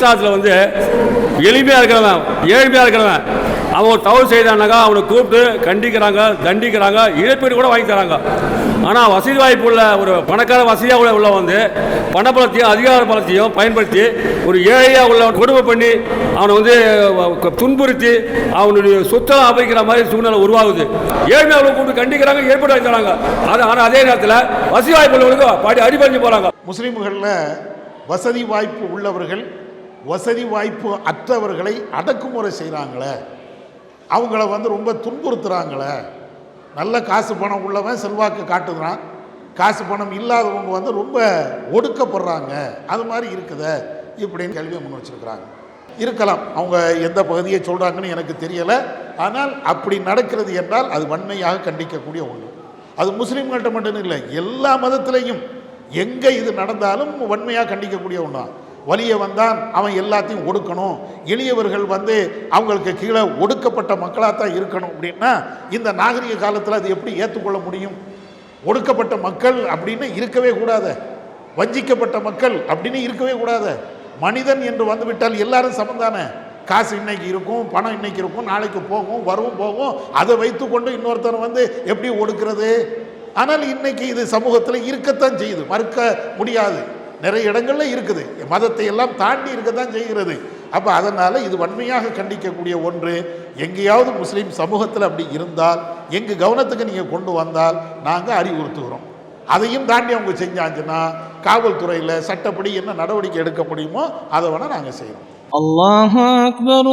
இஸ்லாத்தில் வந்து எளிமையாக இருக்கிறவன் ஏழ்மையாக இருக்கிறவன். அவன் ஒரு தவறு செய்தானாக்கா அவனை கூப்பிட்டு கண்டிக்கிறாங்க தண்டிக்கிறாங்க இழப்பீடு கூட வாங்கி தராங்க. ஆனால் வசதி வாய்ப்பு உள்ள ஒரு பணக்கார வசதியாக உள்ள உள்ள வந்து பணபலத்தையும் அதிகார பலத்தையும் பயன்படுத்தி ஒரு ஏழையாக உள்ள கொடுமை பண்ணி அவனை வந்து துன்புறுத்தி அவனுடைய சொத்தை அபரிக்கிற மாதிரி சூழ்நிலை உருவாகுது. ஏழ்மையாக உள்ள கூப்பிட்டு கண்டிக்கிறாங்க ஏற்பட்டு வாங்கி தராங்க. அது ஆனால் அதே நேரத்தில் வசதி வாய்ப்பு உள்ளவங்களுக்கு பாடி அடிபஞ்சு போகிறாங்க முஸ்லீம்களில் வசதி வாய்ப்பு உள்ளவர்கள் வசதி வாய்ப்பு அற்றவர்களை அடக்குமுறை செய்கிறாங்களே அவங்கள வந்து ரொம்ப துன்புறுத்துகிறாங்களே நல்ல காசு பணம் உள்ளவன் செல்வாக்கு காட்டுகிறான் காசு பணம் இல்லாதவங்க வந்து ரொம்ப ஒடுக்கப்படுறாங்க. அது மாதிரி இருக்குது இப்படின்னு கேள்வியை முன் வச்சிருக்கிறாங்க. இருக்கலாம். அவங்க எந்த பகுதியை சொல்கிறாங்கன்னு எனக்கு தெரியலை. ஆனால் அப்படி நடக்கிறது என்றால் அது வன்மையாக கண்டிக்கக்கூடிய ஒன்று அது முஸ்லீம்கள்ட்ட மட்டும் இல்லை எல்லா மதத்திலையும் எங்கே இது நடந்தாலும் வன்மையாக கண்டிக்கக்கூடிய ஒன்றா வலிய வந்தான் அவன் எல்லாத்தையும் ஒடுக்கணும். எளியவர்கள் வந்து அவங்களுக்கு கீழே ஒடுக்கப்பட்ட மக்களாக தான் இருக்கணும் அப்படின்னா இந்த நாகரிக காலத்தில் அது எப்படி ஏற்றுக்கொள்ள முடியும்? ஒடுக்கப்பட்ட மக்கள் அப்படின்னு இருக்கவே கூடாது. வஞ்சிக்கப்பட்ட மக்கள் அப்படின்னு இருக்கவே கூடாது. மனிதன் என்று வந்துவிட்டால் எல்லாரும் சமந்தானே காசு இன்னைக்கு இருக்கும் பணம் இன்னைக்கு இருக்கும் நாளைக்கு போகும் வரும் போகும். அதை வைத்துக்கொண்டு இன்னொருத்தர் வந்து எப்படி ஒடுக்கிறது? ஆனால் இன்னைக்கு இது சமூகத்தில் இருக்கத்தான் செய்யுது. மறுக்க முடியாது. நிறைய இடங்களில் இருக்குது. மதத்தை எல்லாம் தாண்டி இருக்க தான் செய்கிறது. அப்போ அதனால் இது வன்மையாக கண்டிக்கக்கூடிய ஒன்று. எங்கேயாவது முஸ்லீம் சமூகத்தில் அப்படி இருந்தால் எங்கள் கவனத்துக்கு நீங்கள் கொண்டு வந்தால் நாங்கள் அறிவுறுத்துகிறோம். அதையும் தாண்டி அவங்க செஞ்சாச்சுன்னா காவல்துறையில் சட்டப்படி என்ன நடவடிக்கை எடுக்க முடியுமோ அதை வேணால் நாங்கள் செய்கிறோம் அல்லாஹ் அக்பர்